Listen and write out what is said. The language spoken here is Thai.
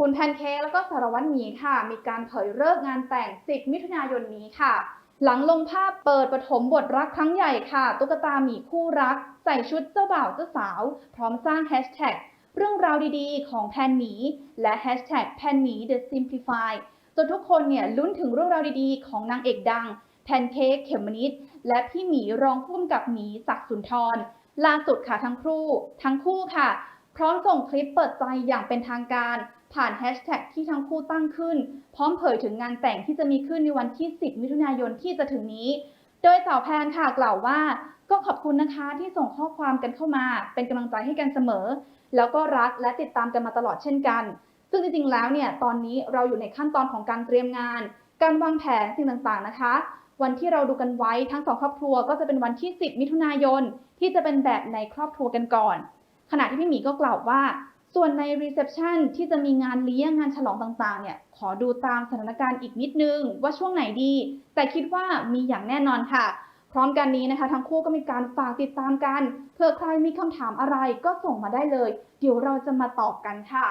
คุณแพนเค้กแล้วก็สารวัตรหมีค่ะ มีการเผยเลิกงานแต่ง 10 มิถุนายนนี้ค่ะ หลังลงภาพเปิดปฐมบทรักครั้งใหญ่ค่ะ ตุ๊กตาหมีคู่รัก ใส่ชุดเจ้าบ่าวเจ้าสาว พร้อมสร้างแฮชแท็กเรื่องราวดีๆ ของแพนหมี และแฮชแท็กแพนหมี The Simplify จนทุกคนเนี่ยลุ้นถึงเรื่องราวดีๆ ของนางเอกดัง แพนเค้กเขมมนิดและพี่หมีรองผู้กำกับหมีศักสุนทรล่าสุดค่ะทั้งคู่ ทั้งคู่ค่ะ พร้อมส่งคลิปเปิดใจอย่างเป็นทางการ ผ่านแฮชแท็กที่ทั้งคู่ตั้งขึ้น พร้อมเผยถึงงานแต่งที่จะมีขึ้นในวันที่ 10 มิถุนายนที่จะถึงนี้ โดยสาวแพนค่ะกล่าวว่า ก็ขอบคุณนะคะที่ส่งข้อความกันเข้ามา เป็นกำลังใจให้กันเสมอ แล้วก็รักและติดตามกันมาตลอดเช่นกัน ซึ่งจริงๆแล้วเนี่ยตอนนี้เราอยู่ในขั้นตอนของการเตรียมงาน การวางแผนสิ่งต่างๆนะคะ วันที่เราดูกันไว้ทั้งสองครอบครัวก็จะเป็นวันที่ 10 มิถุนายนที่จะเป็นแบบในครอบครัวกันก่อน ขณะที่พี่หมีก็กล่าวว่า ส่วนในรีเซพชันที่จะมีงานเลี้ยงงานฉลองต่างๆ เนี่ย ขอดูตามสถานการณ์อีกนิดนึง ว่าช่วงไหนดี แต่คิดว่ามีอย่างแน่นอนค่ะ พร้อมกันนี้นะคะ ทั้งคู่ก็มีการฝากติดตามกันเผื่อใครมีคำถามอะไรก็ส่งมาได้เลย เดี๋ยวเราจะมาตอบกันค่ะ